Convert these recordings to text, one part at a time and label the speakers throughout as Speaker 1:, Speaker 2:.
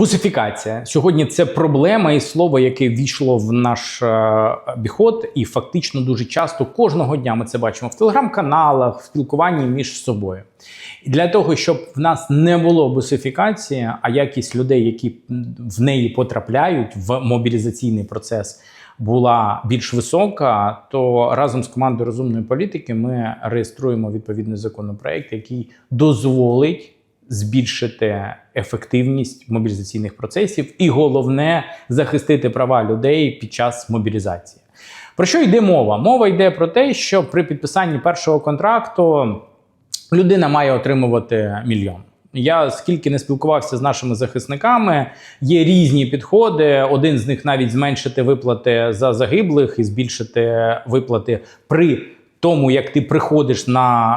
Speaker 1: Бусифікація сьогодні це проблема і слово, яке війшло в наш е, обіход, і фактично дуже часто кожного дня ми це бачимо в телеграм-каналах, в спілкуванні між собою. І для того, щоб в нас не було бусифікації, а якість людей, які в неї потрапляють в мобілізаційний процес, була більш висока, то разом з командою розумної політики ми реєструємо відповідний законопроект, який дозволить збільшити ефективність мобілізаційних процесів, і головне захистити права людей під час мобілізації. Про що йде мова? Мова йде про те, що при підписанні першого контракту людина має отримувати мільйон. Я скільки не спілкувався з нашими захисниками, є різні підходи. Один з них навіть зменшити виплати за загиблих і збільшити виплати при тому, як ти приходиш на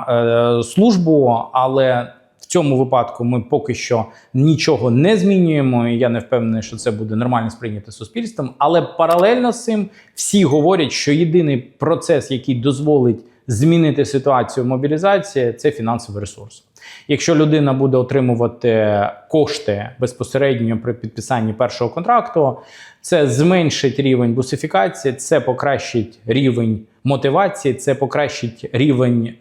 Speaker 1: е, службу. Але цьому випадку ми поки що нічого не змінюємо. і Я не впевнений, що це буде нормально сприйнято суспільством. Але паралельно з цим всі говорять, що єдиний процес, який дозволить змінити ситуацію мобілізації, це фінансовий ресурс. Якщо людина буде отримувати кошти безпосередньо при підписанні першого контракту, це зменшить рівень бусифікації, це покращить рівень мотивації, це покращить рівень е,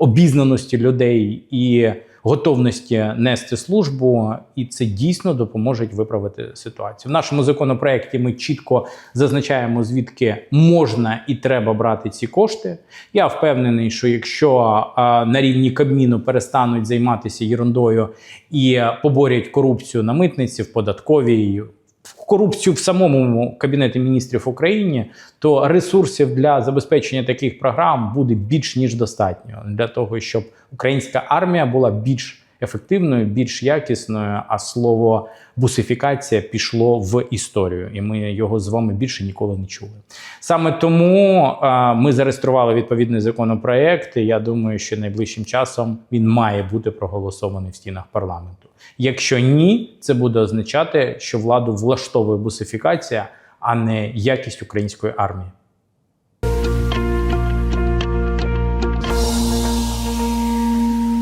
Speaker 1: обізнаності людей і готовності нести службу, і це дійсно допоможе виправити ситуацію. В нашому законопроекті ми чітко зазначаємо, звідки можна і треба брати ці кошти. Я впевнений, що якщо на рівні Кабміну перестануть займатися ерундою і поборять корупцію на митниці, в податковій. Корупцію в самому кабінеті міністрів України, то ресурсів для забезпечення таких програм буде більш ніж достатньо для того, щоб українська армія була більш ефективною, більш якісною. А слово бусифікація пішло в історію, і ми його з вами більше ніколи не чули. Саме тому а, ми зареєстрували відповідний законопроект. і Я думаю, що найближчим часом він має бути проголосований в стінах парламенту. Якщо ні, це буде означати, що владу влаштовує бусифікація, а не якість української армії.